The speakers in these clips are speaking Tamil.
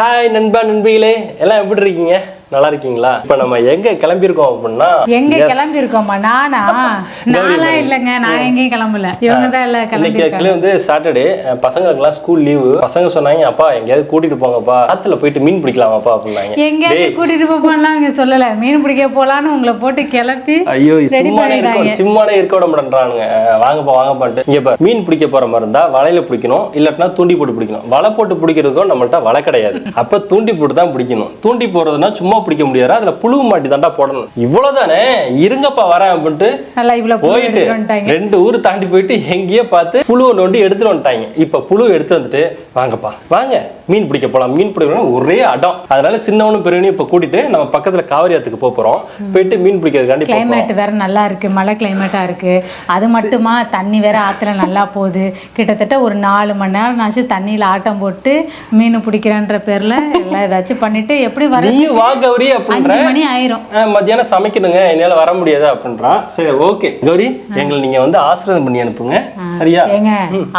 ஹாய் நண்பா நண்பிகளே. எல்லாம் எப்படி இருக்கீங்க? நல்லா இருக்கீங்களா இப்போ நம்ம எங்க கிளம்பியிருக்கோம் அப்படின்னா எங்க Yes. கிளம்பி இருக்கோமா நானா? நான்லாம் இல்லைங்க. நான் எங்கேயும் கிளம்பல. இவங்க தான் எல்லாம் கிளம்பி ஆக்சுவலி வந்து சாட்டர்டே பசங்களுக்குலாம் ஸ்கூல் லீவு பசங்க சொன்னாங்க அப்பா எங்கேயாவது கூட்டிட்டு போங்கப்பா. ஆத்துல போயிட்டு மீன் பிடிக்கலாமாப்பா? அப்படின்னாங்க. எங்கேயாச்சும் கூட்டிட்டு போப்பான்லாம் இங்க சொல்லல. மீன் பிடிக்க போலான்னு உங்களை போட்டு கிளப்பி ஐயோ சும்மானே இருக்க விட மாட்டேன்றானுங்க. வாங்கப்பா வாங்கப்பான்ட்டு. இங்க பாரு மீன் பிடிக்க போற மாதிரி இருந்தா வலையில பிடிக்கணும். இல்லாட்டினா தூண்டி போட்டு பிடிக்கணும். வலை போட்டு பிடிக்கிறதுக்கும் நம்மள்ட்ட வலை கிடையாது. அப்ப தூண்டி போட்டு தான் பிடிக்கணும். தூண்டி போறதுன்னா சும்மா பிடிக்க முடியாது அதுல புழு மாட்டி தாண்டா போடணும். இவ்வளவுதானே? இருங்கப்பா வரேன் அப்படின்ட்டு போயிட்டு ரெண்டு ஊர் தாண்டி போயிட்டு எங்கேயோ பார்த்து புழுவை நோண்டி எடுத்துட்டு வந்துட்டாங்க. இப்ப புழு எடுத்து வந்துட்டு வாங்கப்பா வாங்க. மீன் பிடிக்க போலாம். மீன் பிடிக்கணும் ஒரே அடம். அதனால சின்னவனும் பெரியவனையும் இப்ப கூட்டிட்டு நம்ம பக்கத்துல காவிரி ஆத்துக்கு போக போறோம் போயிட்டு மீன் பிடிக்கிறதுக்காண்டி. கிளைமேட் வேற நல்லா இருக்கு. மழை கிளைமேட்டா இருக்கு. அது மட்டுமா? தண்ணி வேற ஆத்துல நல்லா போகுது. கிட்டத்தட்ட ஒரு நாலு மணி நேரம் ஆச்சு தண்ணியில ஆட்டம் போட்டு மீன் பிடிக்கிறேன்ற பேர்ல எல்லாம் ஏதாச்சும் பண்ணிட்டு எப்படி வர நீயும் வா கௌரி அப்படின்ற. மணி ஆயிரும். மத்தியானம் சமைக்கணுங்க. என்னால வர முடியாது அப்படின்றான். சரி ஓகே. கௌரி எங்களை நீங்க வந்து ஆசீர்வாதம் பண்ணி அனுப்புங்க. சரியா? ஏங்க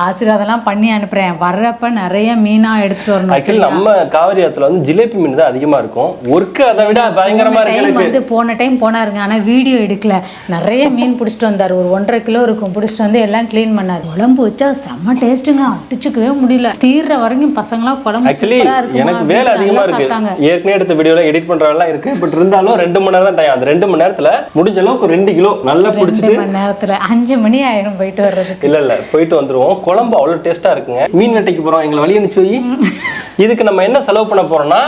ஆசீர்வாதம்லாம் பண்ணி அனுப்புறேன். வர்றப்ப நிறைய மீனா எடுத்துட்டு வரணும் ஆக்சுவலி நம்ம காவிரி ஆத்துல வந்து ஜிலேபி மீன் தான் அதிகமா இருக்கும். ஒர்க்கு அதை விட பயங்கரமா இருக்கு வந்து போன டைம் போனாருங்க. ஆனா வீடியோ எடுக்கல. நிறைய மீன் பிடிச்சிட்டு வந்தாரு. ஒரு ஒன்றரை கிலோ இருக்கும். பிடிச்சிட்டு வந்து எல்லாம் க்ளீன் பண்ணாரு. குழம்பு வச்சா செம்ம டேஸ்ட்டுங்க அடிச்சுக்கவே முடியல. தீர்ற வரைக்கும் பசங்களாம் குழம்பு ஆக்சுவலி எனக்கு வேலை அதிகமா இருக்கு. ஏற்கனவே எடுத்த வீடியோல எடிட் பண்றதெல்லாம் இருக்கு. பட் இருந்தாலும் ரெண்டு மணி நேரம் தான் டைம் அந்த ரெண்டு மணி நேரத்துல முடிஞ்ச அளவுக்கு ரெண்டு கிலோ நல்லா பிடிச்சிட்டு மணி நேரத்துல அஞ்சு மணி ஆயிரும் போயிட்டு வர்றதுக்கு. இல்ல இல்ல. போயிட்டு வந்துருவோம். குழம்பு அவ்வளவு டேஸ்டா இருக்குங்க. மீன் வெட்டைக்கு போறோம். எங்களை வழி அனுப்பிச்சு இதுக்கு நம்ம என்ன செலவு பண்ண போறோம்னா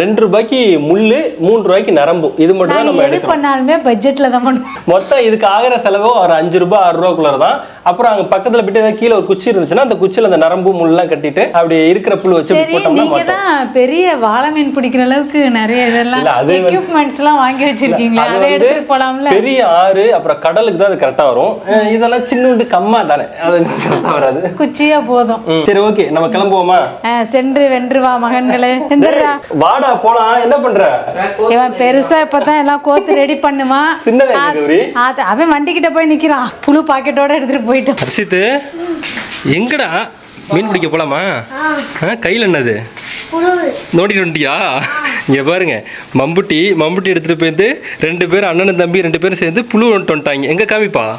ரெண்டு ரூபாய்க்கு முள்ளு மூணு ரூபாய்க்கு நரம்பு. இது மட்டும் தான் நம்ம எது எடுக்கிறோம். பண்ணாலுமே பட்ஜெட்ல தான் மொத்தம் இதுக்கு ஆகிற செலவு ஒரு அஞ்சு ரூபாய் ஆறு ரூபாய்க்குள்ள தான். அப்புறம் அங்க பக்கத்துல போயிட்டு ஏதாவது கீழே ஒரு குச்சி இருந்துச்சுன்னா அந்த குச்சியில அந்த நரம்பு முள்ளெல்லாம் கட்டிட்டு அப்படி இருக்கிற புல் வச்சு போட்டோம்னா தான் பெரிய வாழை மீன் பிடிக்கிற அளவுக்கு நிறைய இதெல்லாம் எக்யூப்மெண்ட்ஸ் எல்லாம் வாங்கி வச்சிருக்கீங்களா அது எடுத்துட்டு போலாம்ல? பெரிய ஆறு அப்புறம் கடலுக்கு தான் அது கரெக்டா வரும். இதெல்லாம் சின்னண்டு கம்மா தானே. அது கரெக்டா வராது. குச்சியா போதும். சரி ஓகே நம்ம கிளம்புவோமா? சென்று வென்று வா மகன்களே. எந்திரா. வாடா போலாம். என்ன பண்ற? இவன் பெருசா இப்பதான் எல்லாம் கோத்து ரெடி பண்ணுவான். சின்னதா அவன் வண்டி கிட்ட போய் நிக்கிறான். புழு பாக்கெட்டோட எடுத்துட்டு போயிட்டான். ஹர்ஷித்து எங்கடா மீன் பிடிக்க போலாமா? ஆ, கையில் என்னது? நோண்டிட்டு வந்துட்டியா இங்க பாருங்க. மம்புட்டி மம்புட்டி எடுத்துட்டு போயிருந்து ரெண்டு பேரும் அண்ணனும் தம்பி ரெண்டு பேரும் சேர்ந்து புழு வந்துட்டு வந்துட்டாங்க. எங்க காமிப்பா?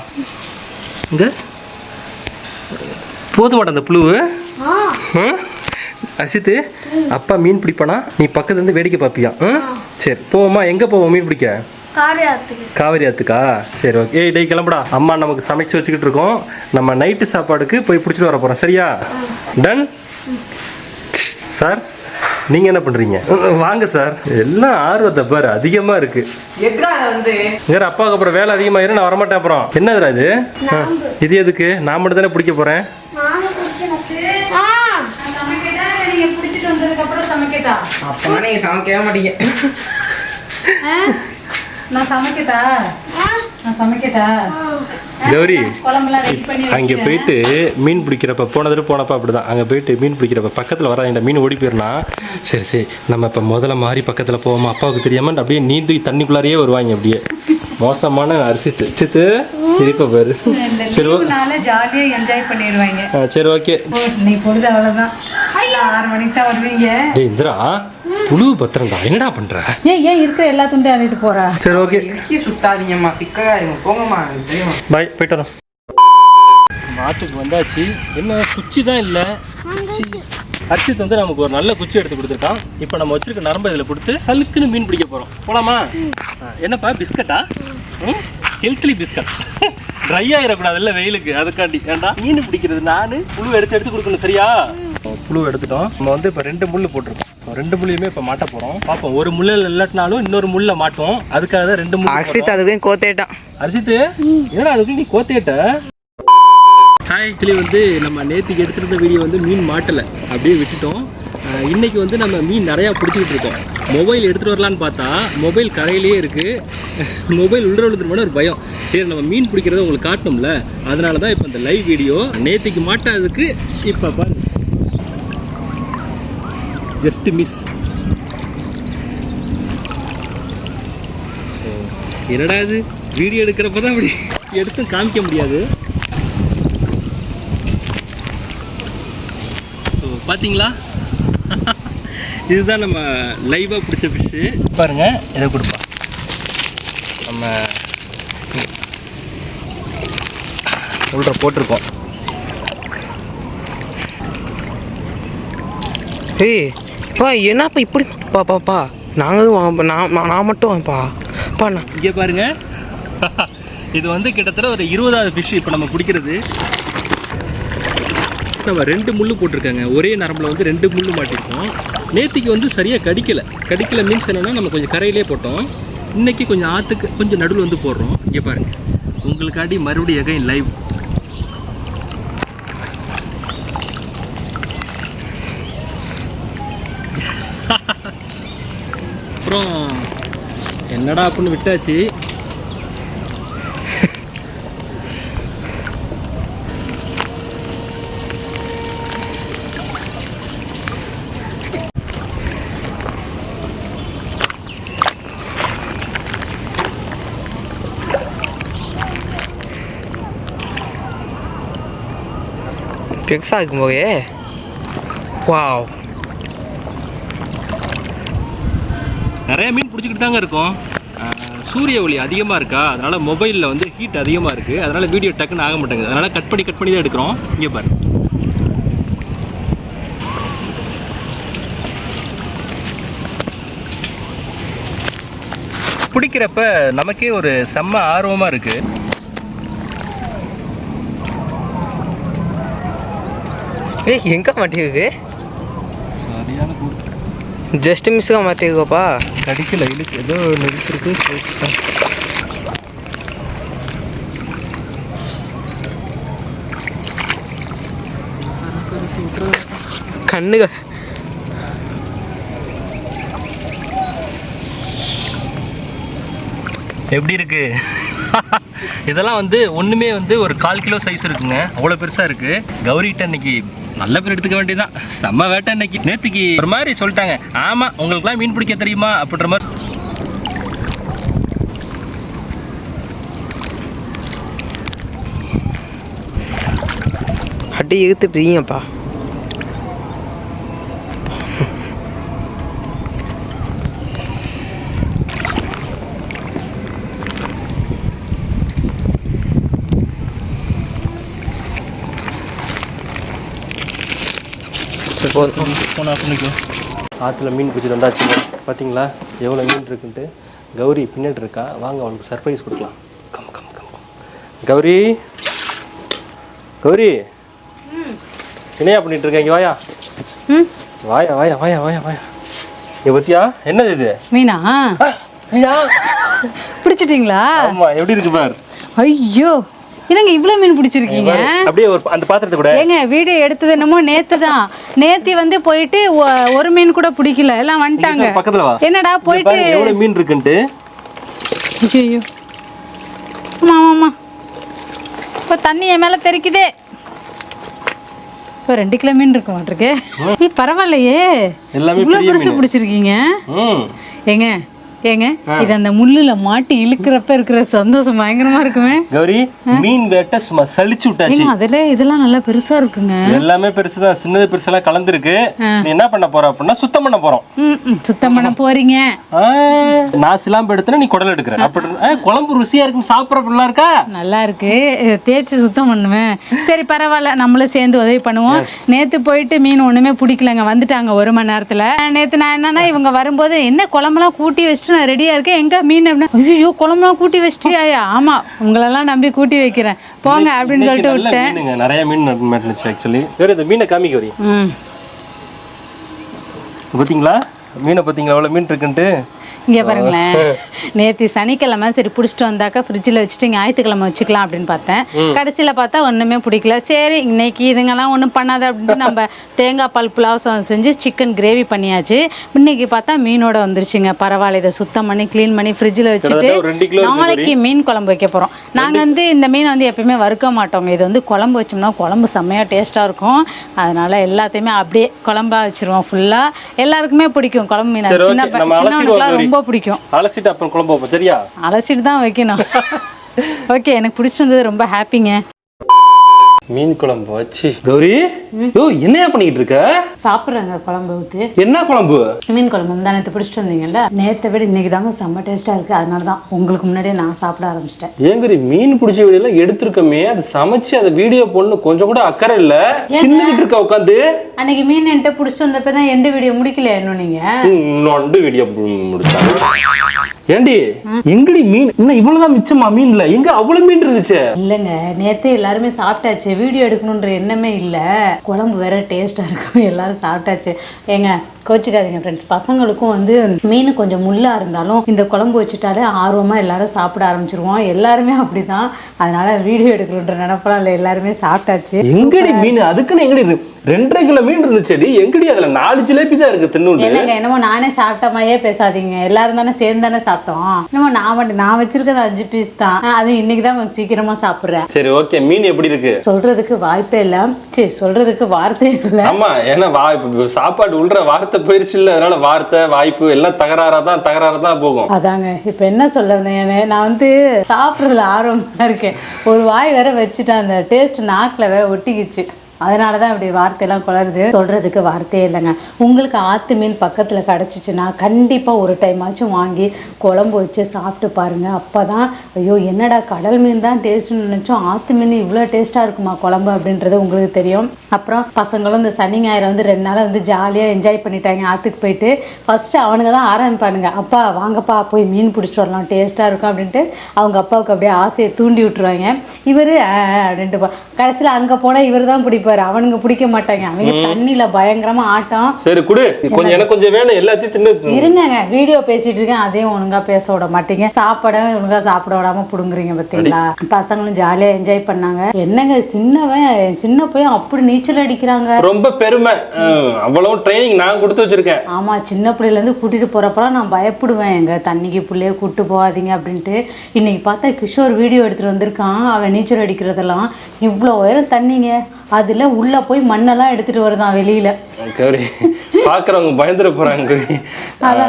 இங்க? போதுமாட்ட அந்த புழுவு. ஆ? அர்ஷித்து அப்பா மீன் பிடிப்பானா? நீ பக்கத்துல இருந்து வேடிக்கை பார்ப்பியா? ஆ? சரி போவோமா? எங்க போவோம் மீன் பிடிக்க? காவேரி ஆத்துக்கா சரி ஓகே. ஏய் டேய் கிளம்புடா. அம்மா நமக்கு சமைச்சு வச்சுக்கிட்டு இருக்கோம். நம்ம நைட்டு சாப்பாடுக்கு போய் பிடிச்சிட்டு வர போறோம். சரியா? டன் சார் நீங்க என்ன பண்றீங்க? வாங்க சார் எல்லாம் ஆர்வத்தை பாரு அதிகமா இருக்கு. எட்ரா வந்து? வேற அப்பாவுக்கு அப்புறம் வேலை அதிகமாயிரும் நான் வரமாட்டேன் அப்புறம். என்னதுடா இது? ஆ, இது எதுக்கு? நான் மட்டும் தானே பிடிக்க போறேன் நானும் குடிக்கணும் ஆ சமைக்கட்டா நீங்க பிடிச்சிட்டு வந்ததுக்கு அப்புறம் சமைக்கட்டா? அப்பனா நீங்க சமைக்கவே மாட்டீங்க. நான் சமைக்கட்டா? நான் சமைக்கட்டா? கௌரி குழம்புலாம் ரெடி பண்ணி அங்கே போயிட்டு மீன் பிடிக்கிறப்ப போன தடவை போனப்ப அப்படிதான். அங்கே போயிட்டு மீன் பிடிக்கிறப்ப பக்கத்தில் வர இந்த மீன் ஓடி போயிடனா சரி சரி நம்ம இப்போ முதல்ல மாறி பக்கத்தில் போவோமா அப்பாவுக்கு தெரியாம அப்படியே நீந்தி தண்ணிக்குள்ளாரையே வருவாங்க அப்படியே. மோசமான அரிசித்து சித்து சிரிப்பா பாரு. சரி ஓ- லீவுனால ஜாலியா என்ஜாய் பண்ணிடுவாங்க. சரி ஓகே. நீ பொழுது அவ்வளவுதான். ஆறு மணிக்கு தான் வருவீங்க. டேய் இந்திரா புழு பத்திரம்டா. என்னடா பண்ற? ஏன் ஏன் இருக்கிற எல்லா துண்டையும் அள்ளிட்டு போறா? சரி ஓகே. இறுக்கி சுத்தாதீங்கம்மா சிக்காயிரும் போங்கம்மா எனக்கு தெரியுமா. பாய் போயிட்டு வரோம். மாட்டுக்கு வந்தாச்சு. என்ன குச்சி தான் இல்லை. குச்சி. அர்ஷித் வந்து நமக்கு ஒரு நல்ல குச்சி எடுத்து கொடுத்துருக்கான். இப்போ நம்ம வச்சிருக்க நரம்பு இதில் கொடுத்து சலுக்குன்னு மீன் பிடிக்க போகிறோம் போலாமா? என்னப்பா பிஸ்கட்டா? ம்? ஹெல்த்லி பிஸ்கட். ட்ரை ஆகிடக்கூடாதுல்ல வெயிலுக்கு. அதுக்காண்டி. ஏன்டா மீன் பிடிக்கிறது நான் புழு எடுத்து எடுத்து கொடுக்கணும் சரியா? புழு எடுத்துட்டோம். நம்ம வந்து இப்போ ரெண்டு முள் போட்டிருக்கோம். ரெண்டு முள்ளையுமே இப்போ மாட்ட போகிறோம் பார்ப்போம். ஒரு முள்ளில் இல்லாட்டினாலும் இன்னொரு முள்ள மாட்டோம் அதுக்காக தான் ரெண்டு முள் அக்ஷித் அதுக்கும் கோத்தேட்டான் அரிசித்து? என்னடா அதுக்கு நீ கோத்தேட்ட? ஹாய் ஆக்சுவலி வந்து நம்ம நேற்றுக்கு எடுத்திருந்த வீடியோ வந்து மீன் மாட்டலை. அப்படியே விட்டுட்டோம். அஹ் இன்னைக்கு வந்து நம்ம மீன் நிறையா பிடிச்சிக்கிட்டு இருக்கோம். மொபைல் எடுத்துகிட்டு வரலான்னு பார்த்தா மொபைல் கரையிலேயே இருக்குது மொபைல் உள்ள விழுந்துருமோன்னு ஒரு பயம். சரி நம்ம மீன் பிடிக்கிறத உங்களுக்கு காட்டணும்ல. அதனால தான் இப்போ இந்த லைவ் வீடியோ நேற்றுக்கு மாட்டாததுக்கு இப்போ பாருங்க. ஜஸ்ட் மிஸ் என்னடா இது? வீடியோ எடுக்கிறப்ப தான் அப்படி எடுத்து காமிக்க முடியாது. ஓ, பாத்தீங்களா? இதுதான் நம்ம லைவாக பிடிச்ச ஃபிஷ்ஷு பாருங்க இதை கொடுப்பா. நம்ம உள்ள போட்டிருக்கோம். ஏய் பா என்னப்பா இப்படி? பா பா பா. நாங்களும் நான் நான் மட்டும் வாங்கப்பா. பா நான். இங்கே பாருங்க. இது வந்து கிட்டத்தட்ட ஒரு இருபதாவது ஃபிஷ் இப்போ நம்ம பிடிக்கிறது. நம்ம ரெண்டு முள்ளு போட்டிருக்காங்க. ஒரே நரம்பில் வந்து ரெண்டு முள்ளு மாட்டிருக்கோம். நேற்றுக்கு வந்து சரியாக கடிக்கல. கடிக்கல மீன்ஸ் என்னன்னா நம்ம கொஞ்சம் கரையிலே போட்டோம். இன்றைக்கி கொஞ்சம் ஆற்றுக்கு கொஞ்சம் நடுவில் வந்து போடுறோம். இங்கே பாருங்கள் உங்களுக்காண்டி மறுபடியும் எகைன் லைவ் அப்புறம் என்னடா அப்படின்னு விட்டாச்சு. பெருசாக இருக்கும்போதே வாவ் நிறைய மீன் பிடிச்சிக்கிட்டு தாங்க இருக்கோம். சூரிய ஒளி அதிகமாக இருக்கா? அதனால மொபைலில் வந்து ஹீட் அதிகமாக இருக்குது அதனால வீடியோ டக்குன்னு ஆக மாட்டேங்குது. அதனால கட் பண்ணி கட் பண்ணி தான் எடுக்கிறோம். இங்கே பாரு. பிடிக்கிறப்ப நமக்கே ஒரு செம்ம ஆர்வமாக இருக்குது ஏய் எங்கே மாட்டேங்குது சரியான கூட்டு ஜஸ்ட் மிஸ்ஸாக மாட்டேங்குதுப்பா கடிக்கல இழுக்கு ஏதோ நிறுத்திருக்கு கண்ணுக எப்படி இருக்கு? இதெல்லாம் வந்து ஒன்றுமே வந்து ஒரு கால் கிலோ சைஸ் இருக்குங்க. அவ்வளோ பெருசாக இருக்கு. கௌரிகிட்ட இன்னைக்கு நல்ல பேர் எடுத்துக்க வேண்டியதான் செம்ம வேட்டை இன்னைக்கு. நேற்றுக்கு ஒரு மாதிரி சொல்லிட்டாங்க. ஆமாம் உங்களுக்குலாம் மீன் பிடிக்க தெரியுமா? அப்படின்ற மாதிரி. அடி இழுத்து பிரியப்பா. போதும் ஆற்றுல மீன் பிடிச்சி வந்தாச்சு. பார்த்தீங்களா எவ்வளோ மீன் இருக்குன்ட்டு. கௌரி பின்னாடி இருக்கா? வாங்க அவனுக்கு சர்ப்ரைஸ் கொடுக்கலாம். Come come come. Gowri? Gowri? என்னையா பண்ணிட்டு இருக்க? இங்க வாயா. வாயா வாயா வாயா வாயா வாயா. இங்க பத்தியா? என்னது இது? மீனா? பிடிச்சிட்டிங்களா? ஆமா எப்படி இருக்கு பார்? ஐயோ. என்னங்க இவ்வளோ மீன் பிடிச்சிருக்கீங்க? அப்படியே ஒரு அந்த பாத்திரத்தை கூட. ஏங்க வீடியோ எடுத்தது என்னமோ நேத்து தான் நேத்தி வந்து போயிட்டு ஒரு மீன் கூட பிடிக்கல. எல்லாம் வந்துட்டாங்க. பக்கத்துல வா. என்னடா போயிட்டு எவ்வளவு மீன் இருக்குன்ட்டு. ஐயோ ஆமா ஆமா இப்போ தண்ணி என் மேல தெறிக்குதே இப்போ ரெண்டு கிலோ மீன் இருக்க மாட்டிருக்கு. நீ பரவாயில்லையே. எல்லாமே பெருசு பிடிச்சிருக்கீங்க. ஏங்க ஏங்க இது அந்த முள்ளுல மாட்டி இழுக்கிறப்ப இருக்கிற சந்தோஷம் பயங்கரமா இருக்குமே. கௌரி மீன் வேட்டை சும்மா சலிச்சு விட்டாச்சு. அதுல இதெல்லாம் நல்லா பெருசா இருக்குங்க. எல்லாமே பெருசுதான் சின்னது பெருசெல்லாம் கலந்துருக்கு. நீ என்ன பண்ண போற அப்படின்னா சுத்தம் பண்ண போறோம். சுத்தம் பண்ண போறீங்க. நான் சிலாம்பு எடுத்தேன்னா நீ குடல் எடுக்கிற. அப்படி குழம்பு ருசியா இருக்கும் சாப்பிட்ற பிள்ளை இருக்கா? நல்லா இருக்கு. தேய்ச்சி சுத்தம் பண்ணுவேன். சரி பரவாயில்ல நம்மளும் சேர்ந்து உதவி பண்ணுவோம். நேத்து போயிட்டு மீன் ஒண்ணுமே பிடிக்கலங்க வந்துட்டாங்க ஒரு மணி நேரத்துல. நேத்து நான் என்னன்னா இவங்க வரும்போது என்ன குழம்புலாம் கூட்டி வச்சுட்டு நான் ரெடியா இருக்கேன் எங்க மீன் அப்படின்னா ஐயோ குழம்புலாம் கூட்டி வச்சிட்டியா ஆமா உங்களெல்லாம் நம்பி கூட்டி வைக்கிறேன். போங்க அப்படின்னு சொல்லிட்டு விட்டேன். நிறைய மீன் மாட்டுச்சு ஆக்சுவலி சரி இந்த மீனை காமிக்க வரி ம். பார்த்தீங்களா மீனை பார்த்தீங்களா எவ்வளோ மீன் இருக்குன்ட்டு. இங்கே பாருங்களேன். நேற்று சனிக்கிழமை சரி பிடிச்சிட்டு வந்தாக்கா ஃப்ரிட்ஜில் வச்சுட்டு ஞாயிற்றுக்கிழமை வச்சுக்கலாம் அப்படின்னு பார்த்தேன். கடைசியில் பார்த்தா ஒன்றுமே பிடிக்கல. சரி இன்னைக்கு இதுங்கெல்லாம் ஒன்றும் பண்ணாத அப்படின்ட்டு நம்ம தேங்காய் பால் புலாவ் சாதம் செஞ்சு சிக்கன் கிரேவி பண்ணியாச்சு. இன்னைக்கு பார்த்தா மீனோட வந்துருச்சுங்க. பரவாயில்ல இதை சுத்தம் பண்ணி க்ளீன் பண்ணி ஃப்ரிட்ஜில் வச்சுட்டு நாளைக்கு மீன் குழம்பு வைக்க போகிறோம் நாங்கள் வந்து இந்த மீனை வந்து எப்பயுமே வறுக்க மாட்டோங்க. இது வந்து குழம்பு வச்சோம்னா குழம்பு செம்மையாக டேஸ்ட்டாக இருக்கும். அதனால எல்லாத்தையுமே அப்படியே குழம்பா வச்சிருவோம் ஃபுல்லாக எல்லாருக்குமே பிடிக்கும் குழம்பு மீன். சின்ன சின்னவனுக்குலாம் அலசிடுவோம் ரொம்ப பிடிக்கும். அலசிட்டு அப்புறம் குழம்பு சரியா? அலசிட்டு தான் வைக்கணும். ஓகே எனக்கு பிடிச்சிருந்தது ரொம்ப ஹாப்பிங்க. மீன் குழம்பு வச்சு. கௌரி யோ என்னையா பண்ணிட்டு இருக்க? சாப்பிட்றேங்க குழம்பு ஊற்றி என்ன குழம்பு? மீன் குழம்பு முந்தா நேற்று பிடிச்சிட்டு வந்தீங்கல்ல? நேற்றை விட இன்னைக்கு தாங்க செம்ம டேஸ்ட்டாக இருக்குது அதனால தான் உங்களுக்கு முன்னாடியே நான் சாப்பிட ஆரம்பிச்சிட்டேன். ஏங்கரி மீன் பிடிச்ச வீடியோ எடுத்திருக்கமே அது சமைச்சு அதை வீடியோ பொண்ணு கொஞ்சம் கூட அக்கறை இல்ல. தின்னுகிட்டு இருக்க உட்காந்து அன்னைக்கு மீன் என்கிட்ட பிடிச்சிட்டு வந்தப்ப தான் எந்த வீடியோ முடிக்கல இன்னும் நீங்கள் நொண்டு வீடியோ முடிச்சாங்க. ஏண்டி? எங்கடி மீன்? இன்னும் இவ்வளவுதான் மிச்சமா மீன்ல? எங்க அவ்வளவு மீன் இருந்துச்சு? இல்லைங்க நேத்து எல்லாருமே சாப்பிட்டாச்சு. வீடியோ எடுக்கணும்ன்ற எண்ணமே இல்லை. குழம்பு வேற டேஸ்டா இருக்கும். எல்லாரும் சாப்பிட்டாச்சு. ஏங்க கோச்சிக்காதீங்க ஃப்ரெண்ட்ஸ் பசங்களுக்கும் வந்து மீன் கொஞ்சம் முள்ளா இருந்தாலும் இந்த குழம்பு வச்சுட்டாலே ஆர்வமாக எல்லாரும் சாப்பிட ஆரம்பிச்சிருவோம். எல்லாருமே அப்படிதான். அதனால வீடியோ எடுக்கணுன்ற நினப்பெல்லாம் இல்லை. எல்லாருமே சாப்பிட்டாச்சு. எங்கடி மீன்? அதுக்குன்னு எங்கடி ரெண்டரை கிலோ மீன் இருந்துச்சேடி. எங்கடி அதுல நாலு ஜிலேபி தான் இருக்கு தின்னுண்டு. என்னங்க என்னமோ நானே சாப்பிட்ட மாதிரியே பேசாதீங்க. எல்லாரும் தானே சேர்ந்து தானே சாப்பிட்டோம். என்னமோ நான் மட்டும் நான் வச்சிருக்கிறது அஞ்சு பீஸ் தான். அதுவும் இன்னைக்கு தான் கொஞ்சம் சீக்கிரமா சாப்பிட்றேன். சரி ஓகே மீன் எப்படி இருக்கு? சொல்றதுக்கு வாய்ப்பே இல்லை. சரி சொல்றதுக்கு வார்த்தையே இல்லை. ஆமா ஏன்னா சாப்பாடு உள்ற வார்த்தை போயிருச்சு இல்லை அதனால வார்த்தை வாய்ப்பு எல்லாம் தகராறா தான் தகராறா தான் போகும். அதாங்க இப்போ என்ன சொல்ல வந்தேன் நான் வந்து சாப்பிட்றதுல ஆர்வமாக இருக்கேன். ஒரு வாய் வேற வச்சுட்டேன் அந்த டேஸ்ட் நாக்கில் வேற ஒட்டிக்கிச்சு. அதனால தான் இப்படி வார்த்தையெல்லாம் குளருது. சொல்கிறதுக்கு வார்த்தையே இல்லைங்க. உங்களுக்கு ஆற்று மீன் பக்கத்தில் கிடச்சிச்சின்னா கண்டிப்பாக ஒரு டைமாச்சும் வாங்கி குழம்பு வச்சு சாப்பிட்டு பாருங்கள் அப்போ தான் ஐயோ என்னடா கடல் மீன் தான் டேஸ்ட்னு நினச்சோம். ஆற்று மீன் இவ்வளோ டேஸ்ட்டாக இருக்குமா குழம்பு அப்படின்றது உங்களுக்கு தெரியும். அப்புறம் பசங்களும் இந்த சனி ஞாயிறு வந்து ரெண்டு நாளாக வந்து ஜாலியாக என்ஜாய் பண்ணிட்டாங்க. ஆற்றுக்கு போயிட்டு ஃபஸ்ட்டு அவனுங்க தான் ஆரம்பிப்பானுங்க. அப்பா வாங்கப்பா போய் மீன் பிடிச்சிட்டு வரலாம். டேஸ்ட்டாக இருக்கும் அப்படின்ட்டு அவங்க அப்பாவுக்கு அப்படியே ஆசையை தூண்டி விட்டுருவாங்க. இவர் அப்படின்ட்டு கடைசியில் அங்கே போனால் இவர் தான் பிடிப்பாரு. அவனுங்க பிடிக்க மாட்டாங்க. அவங்க தண்ணியில் பயங்கரமாக ஆட்டம். சரி குடு. கொஞ்சம் எனக்கு கொஞ்சம் வேணும். எல்லாத்தையும் தின்னு இருங்கங்க. வீடியோ பேசிட்டு இருக்கேன். அதையும் ஒழுங்கா பேச விட மாட்டீங்க. சாப்பாட ஒழுங்கா சாப்பிட விடாம புடுங்குறீங்க பாத்தீங்களா? பசங்களும் ஜாலியா என்ஜாய் பண்ணாங்க. என்னங்க சின்னவன் சின்ன பையன் அப்படி நீச்சல் அடிக்கிறாங்க. ரொம்ப பெருமை. அவ்வளவு ட்ரைனிங் நான் கொடுத்து வச்சிருக்கேன். ஆமா சின்ன பிள்ளையில இருந்து கூட்டிட்டு போறப்பலாம் நான் பயப்படுவேன். எங்க தண்ணிக்கு பிள்ளைய கூட்டு போகாதீங்க அப்படின்ட்டு. இன்னைக்கு பார்த்தா கிஷோர் வீடியோ எடுத்துட்டு வந்திருக்கான். அவன் நீச்சல் அடிக்கிறதெல்லாம். இவ்வளோ உயரம் தண்ணிங்க. அதுல உள்ள போய் மண்ணெல்லாம் எடுத்துட்டு வருதான் வெளியில. கௌரி பாக்குறவங்க பயந்துட போறாங்க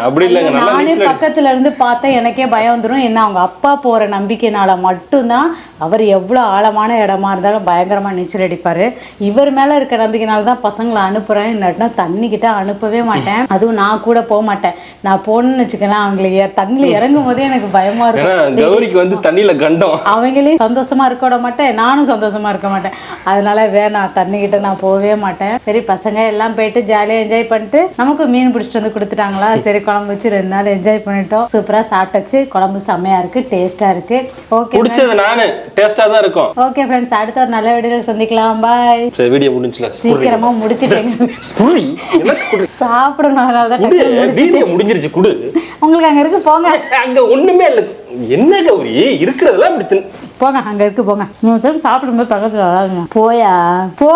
அப்படி இல்லைங்க. நானே பக்கத்துல இருந்து பார்த்தா எனக்கே பயம் வந்துடும் என்ன அவங்க அப்பா போற நம்பிக்கைனால மட்டும்தான் அவர் எவ்வளவு ஆழமான இடமா இருந்தாலும் பயங்கரமா நீச்சல் அடிப்பாரு. இவர் மேல இருக்க நம்பிக்கைனால தான் பசங்களை அனுப்புறேன். இல்லாட்டினா தண்ணி கிட்ட அனுப்பவே மாட்டேன். அதுவும் நான் கூட போக மாட்டேன். நான் போகணும்னு வச்சுக்கலாம் அவங்களுக்கு தண்ணியில இறங்கும் போதே எனக்கு பயமா இருக்கும். கௌரிக்கு வந்து தண்ணியில கண்டம். அவங்களே சந்தோஷமா இருக்க விட மாட்டேன். நானும் சந்தோஷமா இருக்க மாட்டேன். அதனால வேணாம் தண்ணி கிட்ட நான் போகவே மாட்டேன். சரி பசங்க எல்லாம் போயிட்டு ஜாலியாக என்ஜாய் பண்ணிட்டு நமக்கு மீன் பிடிச்சிட்டு வந்து கொடுத்துட்டாங்களா? சரி குழம்பு வச்சு ரெண்டு நாள் என்ஜாய் பண்ணிட்டோம். சூப்பரா சாப்பிட்டாச்சு. குழம்பு செம்மையா இருக்கு டேஸ்டா இருக்கு. ஓகே பிடிச்சது நானு டேஸ்டா தான் இருக்கும். ஓகே ஃப்ரெண்ட்ஸ் அடுத்த ஒரு நல்ல வீடியோவில் சந்திக்கலாம். பாய் சரி வீடியோ முடிஞ்சுல சீக்கிரமா முடிச்சிட்டேங்க குடு? சாப்பிடணும் அதனால தான். வீடியோ முடிஞ்சிருச்சு குடு. உங்களுக்கு அங்க இருக்கு போங்க. அங்க ஒண்ணுமே இல்ல. என்ன கௌரி? இருக்கிறதெல்லாம் இப்படி போங்க அங்க இருக்கு போங்க. மூணு டைம் சாப்பிடும்போது பக்கத்துல வராதுங்க. போயா? போ.